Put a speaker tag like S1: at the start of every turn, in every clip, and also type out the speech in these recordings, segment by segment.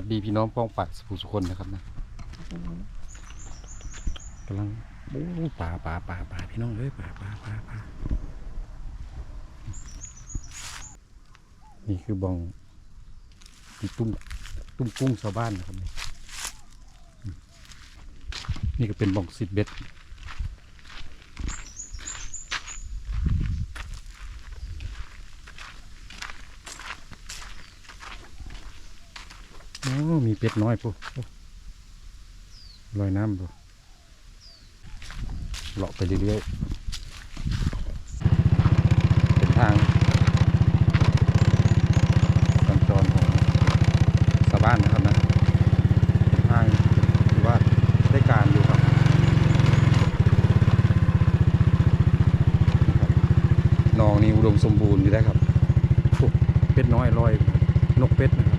S1: วัสดีพี่น้องป้องปากสุสุคนนะครับนะกำลังโอ้ป่าป่าป่าป่าพี่น้องเอ้ยป่าป่าป่าป่านี่คือบองตุ้มตุ้มกุ้งชาวบ้านนะครับ นี่อืมนี่ก็เป็นบองสิบเบ็ด เป็ดน้อยปุ๊ลอยน้ำปุ๊เลาะไปเรื่อยๆเป็นทางสัญจรของชาวบ้านนะครับนะเป็นทางที่ว่าได้การอยู่ครับนะครับหนองนี่อุดมสมบูรณ์อยู่ได้ครับเป็ดน้อยลอยนกเป็ดนะครับ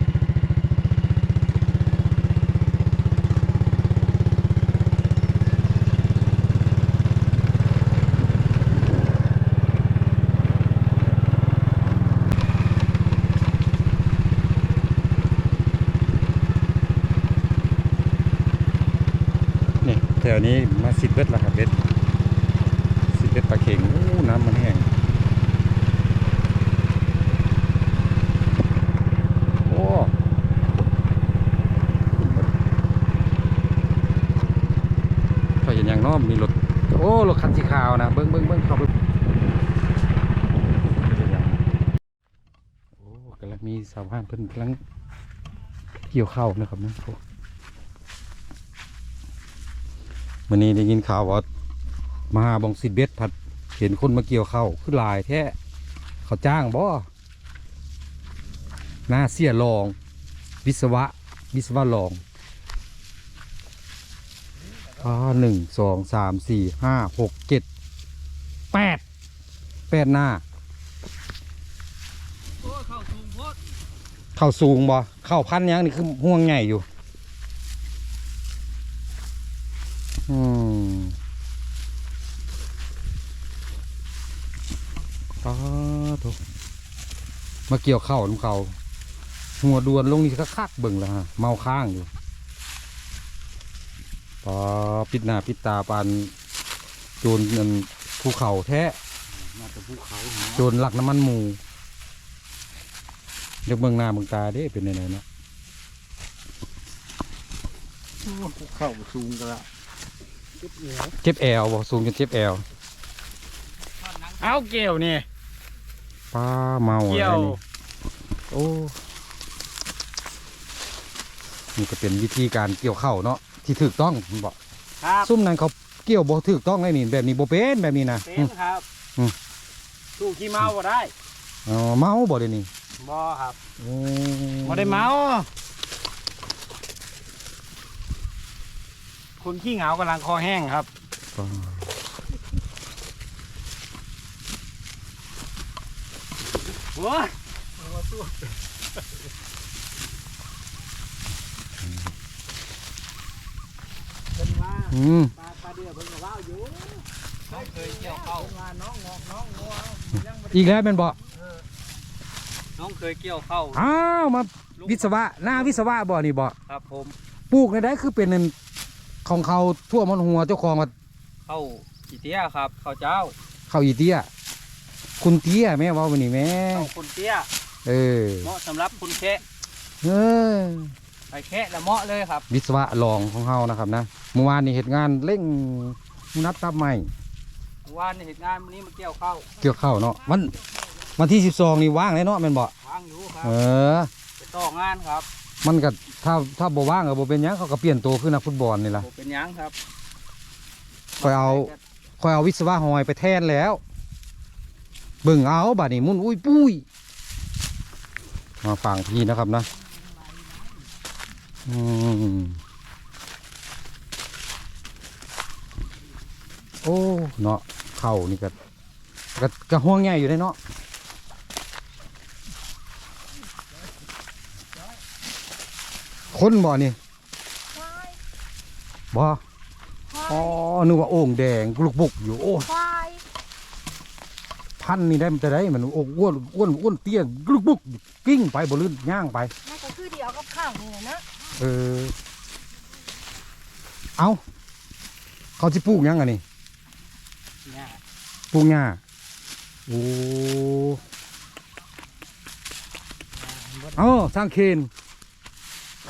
S1: ยวนี้มาสิบเบ็ดแล้วครับเบ็ดสิบเบ็ดปลาเข็งโอ้น้ำมันแห้งโอ้ถ้าเห็นอย่างน้อมมีรถโอ้รถคันสีขาวนะเบิ้งเบิ้งเบิ้งเข้าไปโอ้กำลังมีสาวบ้านเพิ่นกำลังเกี่ยวข้าวนะครับนะโอ้ วันนี้ได้ยินข่าวว่ามาหาบองสิบเบ็ดผัดเห็นคนมาเกี่ยวเข้าวคือหลายแท้เขาจ้างบ่หน้าเสียลอง วิศวะ วิศวะลองอ่าหนึ่งสองสามสี่ห้าหกเจ็ดแปดแปดหน้า
S2: โอ้เข้าสูงโพด
S1: เข้าสูงบ่เข้าพันยังนี่คือห่วงใหญ่อยู่ อืมป้าทุกมาเกี่ยวเข้าวน้ำเขาหัวดวนลงนี่ก็คักๆเบิ่งแล้วฮะ เมาข้างอยู่ปอปิดหน้าปิดตาปานโจรนั่นภูเขาแท้
S2: มาจากภูเขาหา
S1: โจรหลักน้ำมันหมูเดี๋ยวเบิ่งหน้าเบิ่งตาเด้เป็นยังไงเนาะ
S2: ภูเขาสูงกระจุดเหนียว
S1: เจ็บแอวบ่สูงจนเจ็บแอว
S2: เอาเกี่ยวนี่
S1: ป้าเมาอะไร
S2: เกี่ยว
S1: นี่โอ้นี่ก็เป็นวิธีการเกี่ยวข้าวเนาะที่ถูกต้องผมบอก
S2: ครับ
S1: ซุ่มนั้นเขาเกี่ยวบ่ถูกต้องเลยนี่แบบนี้บ่เป็นแบบนี้นะ
S2: เป็นครับ
S1: อืม
S2: สู้ขี้เมาบ่ได้
S1: อ๋อเมาบ่เดี๋ยวนี้
S2: บ่ครับ
S1: โอ้
S2: บ่ได้เมา คนขี้เหงากำลังคอแห้งครับ
S1: ป้า
S2: โอ้ยเป็นว่า
S1: อืม
S2: ปลาปลาเดือเพิ่งกับว่าวอยู่น้องเคยเกี่ยวเข้าว่าน้องงอกน้องงัวยังบ่ได้
S1: อีกแล้วเป็นบ่
S2: น้องเคยเกี่ยวเข้า
S1: อ้าวมา
S2: ลูก
S1: วิศวะหน้าวิศวะบ่นี่บ่
S2: ครับผม
S1: ปลูกในได้คือเป็นอัน ของเขาทั่วมันหัวเจ้าของว่า
S2: เข้าอีเตี้ยครับเข้าเจ้า
S1: เขาอีเตี้ย คุณเตี้ยแม่เว่าวันนี้แม่
S2: เข้าคุณเตี้ย
S1: เออ
S2: เหมาะสำหรับคุณแคะ
S1: เออ
S2: ไปแคะแล้วเหมาะเลยครับ
S1: วิศวะรองของเฮานะครับนะเมื่อวานนี้เหตุงานเร่งนัดตับใหม่
S2: วานในเหตุงานวันนี้มาเกี่ยวเข้า
S1: เกี่ยวข้าวเนาะวันวันที่สิบสองนี่ว่างเลยเนาะแม่นบ่
S2: วางอยู่ครับ
S1: เออ
S2: ไปต่องานครับ
S1: มันก็ถ้าถ้าบ่ว่างก็บ่เป็นหยังเขาก็เปลี่ยนตัวคือนักฟุตบอลนี่ล่ะ
S2: ผมเป็นหยังครับ
S1: คอยเอาคอยเอาวิศวะหอยไปแทนแล้ว เบิ่งเอาบัดนี้มุนอุ้ยปุ้ยมาฟังพี่นะครับนะอืมโอ้เนาะเข่านี่ก็ก็ก็ห่วงใหญ่อยู่ได้เนาะ คนบ่นี่บ่อ๋อนึกว่าโอ่งแดงกลุกบุกอยู่โอ้
S3: ควาย
S1: ไผพันนี่ได้มันจะได้มันโอ้อ้วนอ้วนอ้วนเตี้ยกรึกบุกกิ้งไปบ่ลื่นย่างไป
S3: มันก็คือเดียวกับข้าวนี่แหละเนาะ
S1: เออ เอาเขาจะปลูกหยังอันนี้
S2: เนี่ย
S1: ปลูกหญ้าโอ้ เอ้าสร้างเคน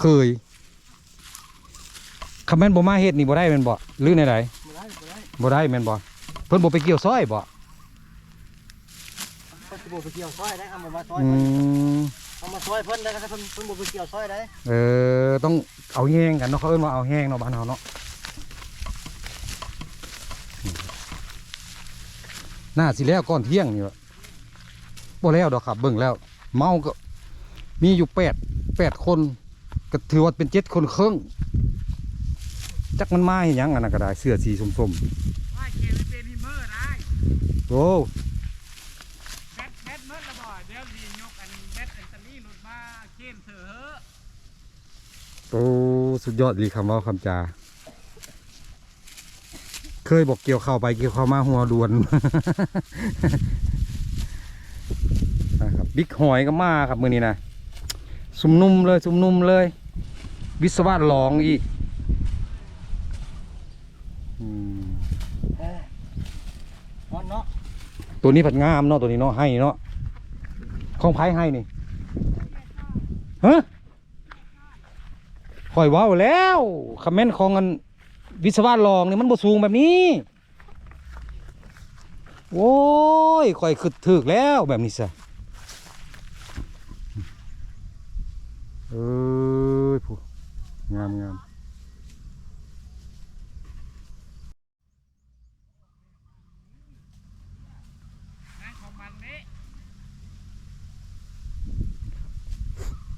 S1: เคยคำแม่นบ่มาเฮ็ดนี่บ่ได้แม่นบ่หรือในใด
S2: บ่ได้บ่ได้
S1: บ่ได้แม่นบ่เพิ่นบ่ไปเกี่ยวซอยบ่
S2: เพิ่นสิบ่ไปเกี่ยวซอยได้เอามามาซอย
S1: อื
S2: เพิ่น
S1: ม
S2: เอามาซอยเพิ่นได้ก็เพิ่นเพิ่นบ่ไปเกี่ยวซอยได้
S1: เออต้องเอาแห้งกันเนาะเขาเอิ้นว่าเอาแห้งเนาะบ้านเฮาเนาะน่าสิแล้วก่อนเที่ยงนี่วะบ่แล้วดอกครับเบิ่งแล้ว เมาก็มีอยู่แปดแปดคน ก็ถือว่าเป็นเจ็ดคนครึ่งจักมันมาเห็นยังอันนั้นก็ได้เสื้อสีส้ม
S2: ว่าเกมเป็นฮิมเมอร์ได้
S1: ๆโอ้
S2: แบตแบตเมื่อละบ่เดี๋ยวสิยกอันแบตอันตนี้หลุดมาเกมเถอะ
S1: โอ้สุดยอดดีคำเว่าคำจา เคยบอกเกี่ยวเข้าวไปเกี่ยวเข้าวมาหัวดวน นะครับบิ๊กหอยก็มาครับมือนี้นะ สุมนุ่มเลยสุมนุ่มเลย วิศวะลองอีกอืม
S2: เออฮอนเนาะ
S1: ตัวนี้ผัดงามเนาะตัวนี้เนาะให้เนาะของไผ่ให้นี่ฮะข่อยเว้าแล้วคอมเมนต์ของอันวิศวะลองนี่มันบ่สูงแบบนี้โอ้ยข่อยขึ้นถึกแล้วแบบนี้ซะ เอ้ยผู้งามงาม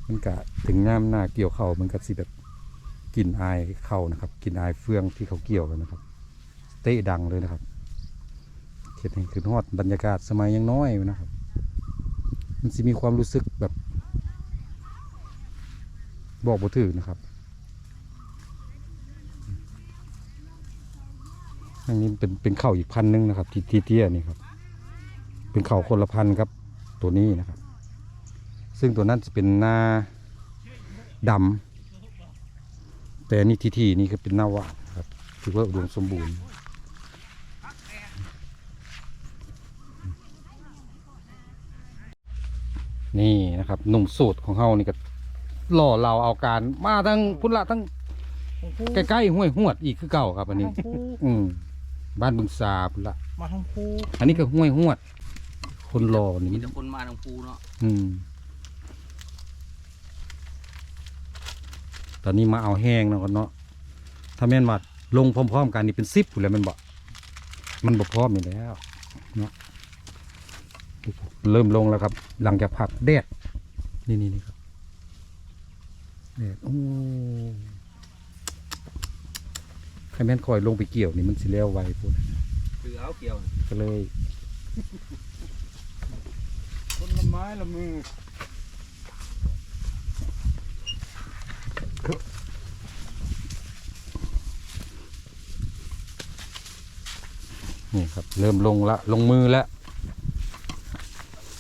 S2: มัน
S1: กะถึงงามหน้าเกี่ยวเขามันก็สิแบบกลิ่นอายเข้านะครับกลิ่นอายเฟืองที่เขาเกี่ยวกันนะครับ เตะดังเลยนะครับเห็นให้คือฮอดบรรยากาศสมัยยังน้อยอยู่นะครับ มันสิมีความรู้สึกแบบ บอกบ่ถึงนะครับอันนี้เป็นเป็นเข่าอีกพันหนึงนะครับที่ที่เตี้ยนี่ครับ เป็นเข่าคนละพันครับ ตัวนี้นะครับ ซึ่งตัวนั้นจะเป็นหน้าดำแต่อันนี่ทีทีนี่คือเป็นหน้าหวานครับถือว่าอุดมสมบูรณ์นี่นะครับหนุ่มสูตรของเฮานี่ก็ หล่อเราเอาการมาทั้งพุ่นละทั้งใกล้ๆห้วยหวดอีกคือเก่าครับอันนี้ อืมบ้านบึงสาพุ่นละ
S2: มาทางภู
S1: อันนี้ก็ห้วยหวด คนหล่อนี่
S2: มีแต่คนมาทางภูเนาะ
S1: อืม ตอนนี้มาเอาแห้งเนาะก่อนเนาะถ้าแม่นมาลงพร้อม ๆ กันนี่เป็นซิปอยู่แล้วแมันบอกมันบ่พร้อมอยู่แล้วเนาะเริ่มลงแล้วครับ หลังจากผักแดดนี่นี่นี่ครับ แดดโอ้ใครแม่นคอยลงไปเกี่ยวนี่มันสิแล้วไวพูด
S2: คือเอาเกี่ยว
S1: ก็เลย
S2: คนละไม้ละมือ
S1: นี่ครับ เริ่มลงละลงมือแล้ว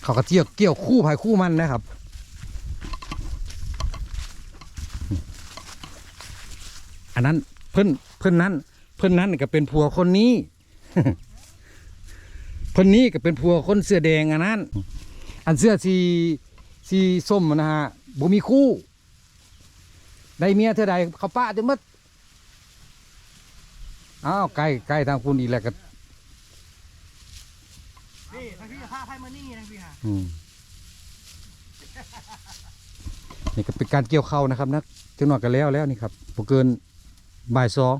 S1: เขาก็เกี่ยวเกี่ยวคู่ภายคู่มันนะครับ อันนั้นเพื่อนเพื่อนนั้นเพื่อนนั้นก็เป็นผัวคนนี้เพื่อนนี้ก็เป็นผัวคนเสื้อแดงอันนั้น อันเสื้อสีสีส้มนะฮะบ่มีคู่ ได้เมียเท่าใดเขาป้าจะมัดอ้าวใกล้ใกล้ทางคุณอีกแล้วก็
S2: นี่ทางพี่พาไพ่มานี่ทางพี่ฮะ
S1: อืมนี่ก็เป็นการเกี่ยวเข้าวนะครับนะจังหน่อยกันแล้วแล้วนี่ครับบ่เกิน บ่ายสอง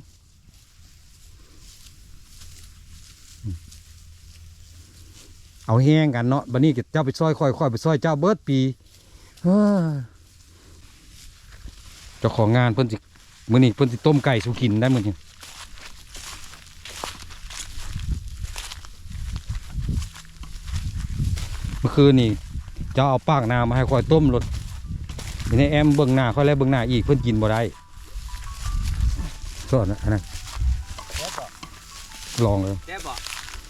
S1: เอาแห้งกันเนาะบัดนี้เจ้าไปซอยค่อยๆไปซอยเจ้าเบิดปีเจ้าของงานเพิ่นสิมื้อนี้เพิ่นสิต้มไก่สุกินได้มื้อนี้เมื่อคืนนี่เจ้าเอาปากนามาให้ค่อยต้มรถในแอมเบิ่งหน้าค่อยแล้วเบิ่งหน้าอีกเพิ่นกินบ่ได้ ก็นะอันนั้น
S2: แซ่บบ่
S1: ลองเลย
S2: แซ่บบ่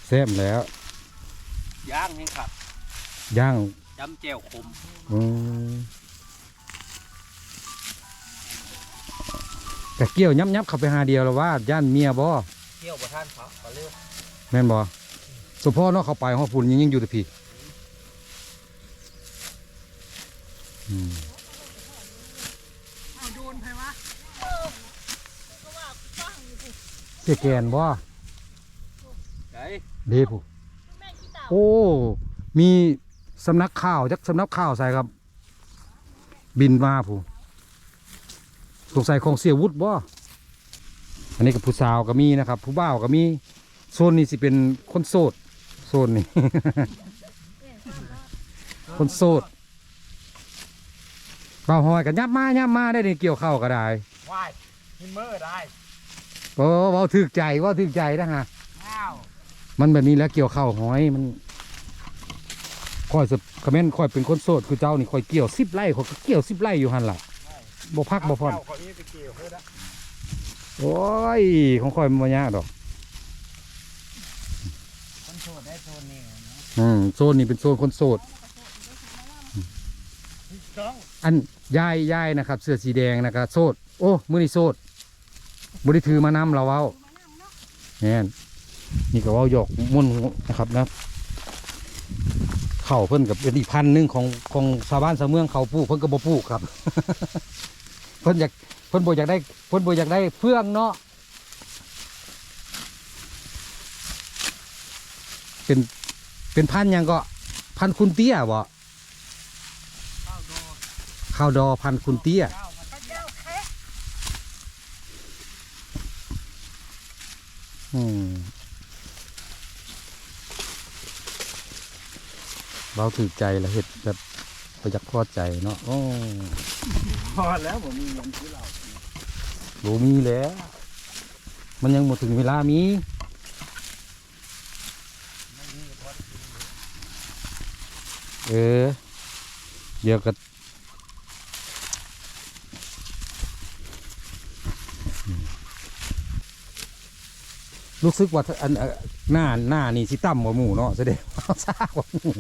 S1: แซ่บแล้ว
S2: ย่างให้ครับ
S1: ย่าง
S2: จำแจ่วขม
S1: อืมกะเกี่ยวยับยับเข้าไปหาเดียวแล้วว่าย่านเมียบ่
S2: เที่ยวประท่านเขาก็เร็ว
S1: แม่นบ่สมพ่อเนาะเข้าไปห้องฝุ่นยังยังอยู่แต่พี่อืม
S3: โดนใครวะก็ว่าฟังอยู่สิ
S1: เสียแกนบ่
S2: ไอ้
S1: เด้ผู้
S3: แม่ขี้เต่า
S1: โอ้ มีสำนักข่าวจักสำนักข่าวใส่ครับ บินมาผู้สงสัยของเสียวุฒิบ่อันนี้กับผู้สาวก็มีนะครับ ผู้บ่าวก็มีโซนนี้สิเป็นคนโสดโซนนี้คนโสดบ่าวหอยกันยับมายับมาได้ในเกี่ยวข้าวก็ได้
S2: วายมินเมอร์ได้
S1: โอ้เว้าถึกใจเว่าถึกใจนะฮะ
S2: อ้าว
S1: มันแบบนี้แล้วเกี่ยวข้าวหอยมันคอยสคอมเมนต์คอยเป็นคนโสดคือเจ้านี่คอยเกี่ยวสิบไร่คอยก็เกี่ยวสิบไร่อยู่หันล่ะบ่พักบ่พอน
S2: เจ้าคนนี้ไปเกี่ยวเพื่อนะ
S1: โอ้ยของคอยมันบ่ยากดอก
S2: คนโสดได้โซนนี้นะ
S1: อืมโซนนี้เป็นโซนคนโสด
S2: ต้อง
S1: อันยายยายนะครับ เสื้อสีแดงนะครับโสด โอ้ มื้อนี้โสด บ่ได้ถือมานำเราเว้าแน่นนี่ก็เว้าหยอกม่วนนะครับนะเข้าเพิ่นกับเป็นอีกพันหนึ่งของของชาวบ้านชาวเมืองเขาปลูกเพิ่นก็บ่ปลูกครับ เพิ่นอยากเพิ่นบ่อยากได้เพิ่นบ่อยากได้เฟื่องเนาะเป็นเป็นพันยังก็พันคุณเตี้ยบ่
S2: ข้าวดด
S1: ข้าวดอพันคุณเตี้ย
S2: เจ้ามัน
S3: พระเจ้าแค่
S1: อืมเราถือใจละเห็ดแบบประยักพอใจเนาะโอ้
S2: พอแล้วผมมีเงินซื้อเรา
S1: โหมีแล้ว มันยังหมดถึงเวลามีเออเดี๋ยวก็ รู้สึกว่าอันเอ่อหน้าหน้านี่สิต่ำกว่าหมูเนาะแสดงว่าซ่ากว่าหมู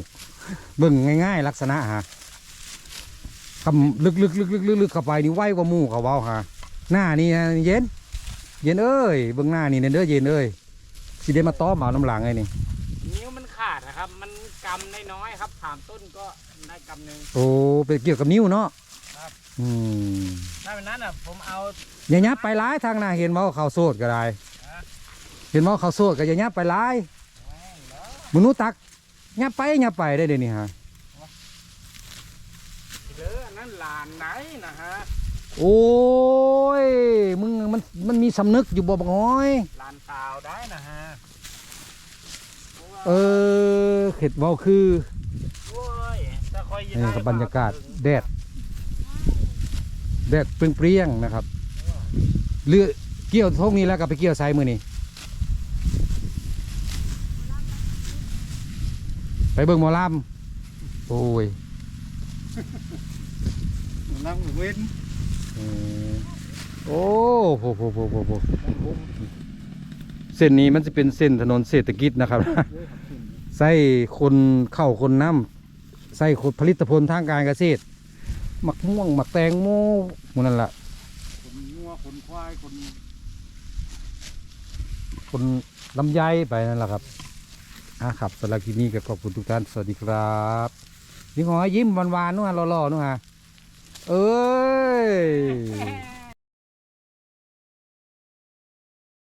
S1: เบิ่งง่าย ๆ ลักษณะฮะคำลึกๆลึกๆลึกๆเข้าไปนี่ไวกว่าหมูเขาเว้าฮะหน้านี่นะเย็น เย็นเอ้ยเบิ่งหน้านี่เด้อเย็นเอ้ยสิได้มาต้อมเอาน้ำหลังไงนี่
S2: นิ้วมันขาดนะครับ มันกำน้อยๆครับถามต้นก็ได้กำหนึ่ง
S1: โอ้เป็นเกี่ยวกับนิ้วเนาะ
S2: ครับ
S1: อืม
S2: ถ้าเป็นนั้นอะผมเอา
S1: อย่ายับไปร้ายทางหน้าเห็นว่าเขาโสดก็ได้
S2: ฮะ
S1: เห็นว่าเขาโสดก็อย่ายับไปร้ายมนุษย์ตักยับไปยับไปได้เดี๋ยวนี้ฮะ
S2: เหลืออันนั้นหลานไหนนะฮะ
S1: โอ้ยมึงมันมันมีสำนึกอยู่บ่บักน้อย
S2: หลานสาวได้นะฮะ
S1: เออเข็ดเว่าคือ
S2: โอ้ยถ้าคอย
S1: นี่กับบรรยากาศแดดแดดเปรี้ยงๆนะครับเรือเกี่ยวทงนี้แล้วก็ไปเกี่ยวไซมือนี่ไป เบิ่งหมอลำโอ้ย
S2: นั่งเว้น
S1: เออโอ้โหโหโหโหโหเส้นนี้มันจะเป็นเส้นถนนเศรษฐกิจนะครับใส่คนเข้าคนน้ำใส่คนผลิตผลทางการเกษตรหมักม่วงหมักแตงโมหมันนั่นแหละ
S2: คนงัวคนควายคน
S1: คนลำไยไปนั่นแหละครับ อะครับสำหรับคลิปนี้ก็ขอบคุณทุกท่านสวัสดีครับยิ้มหอยยิ้มหวานๆนู่นฮะหล่อๆนู่นฮะเอ้ย